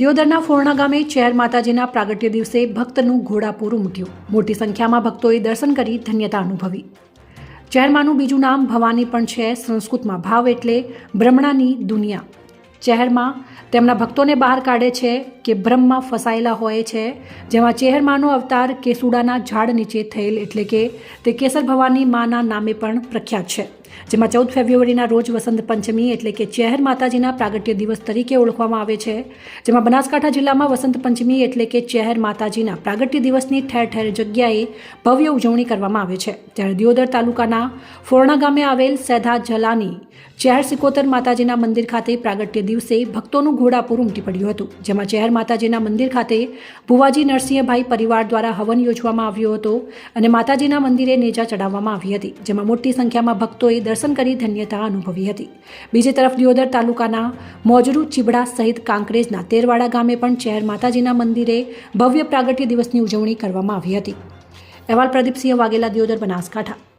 દિયોદરના ફોરણા ગામે ચેર માતાજીના પ્રાગટ્ય દિવસે ભક્તનું ઘોડાપૂર ઉમટ્યું. મોટી સંખ્યામાં ભક્તોએ દર્શન કરી ધન્યતા અનુભવી. ચહેરમાનું બીજું નામ ભવાની પણ છે સંસ્કૃતમાં ભાવ એટલે બ્રહ્મણાની દુનિયા. ચહેરમાં તેમના ભક્તોને બહાર કાઢે છે કે બ્રહ્મમાં ફસાયેલા હોય છે, જેમાં ચહેરમાનો અવતાર કેસુડાના ઝાડ નીચે થયેલ એટલે કે તે કેસર ભવાની માના નામે પણ પ્રખ્યાત છે. જેમાં ચૌદ ફેબ્રુઆરીના રોજ વસંત પંચમી એટલે કે ચહેર માતાજીના પ્રાગટ્ય દિવસ તરીકે ઓળખવામાં આવે છે. જેમાં બનાસકાંઠા જિલ્લામાં વસંત પંચમી એટલે કે ચહેર માતાજીના પ્રાગટ્ય દિવસની ઠેર ઠેર જગ્યાએ ભવ્ય ઉજવણી કરવામાં આવે છે. ત્યારે દિયોદર તાલુકાના ફોરણા ગામે આવેલ સેધા જલાની ચહેર સિકોતર માતાજીના મંદિર ખાતે પ્રાગટ્ય દિવસે ભક્તોનું ઘોડાપૂર ઉમટી પડ્યું હતું. જેમાં ચહેર માતાજીના મંદિર ખાતે ભુવાજી નરસિંહભાઈ પરિવાર દ્વારા હવન યોજવામાં આવ્યો હતો અને માતાજીના મંદિરે નેજા ચડાવવામાં આવી હતી. જેમાં મોટી સંખ્યામાં ભક્તોએ દર્શન કરી ધન્યતા અનુભવી હતી. બીજી તરફ દિયોદર તાલુકાના મોજરૂ ચીબડા સહિત કાંકરેજના તેરવાડા ગામે પણ ચેર માતાજીના મંદિરે ભવ્ય પ્રાગટ્ય દિવસની ઉજવણી કરવામાં આવી હતી. અહેવાલ પ્રદીપસિંહ વાઘેલા, દિયોદર બનાસકાંઠા.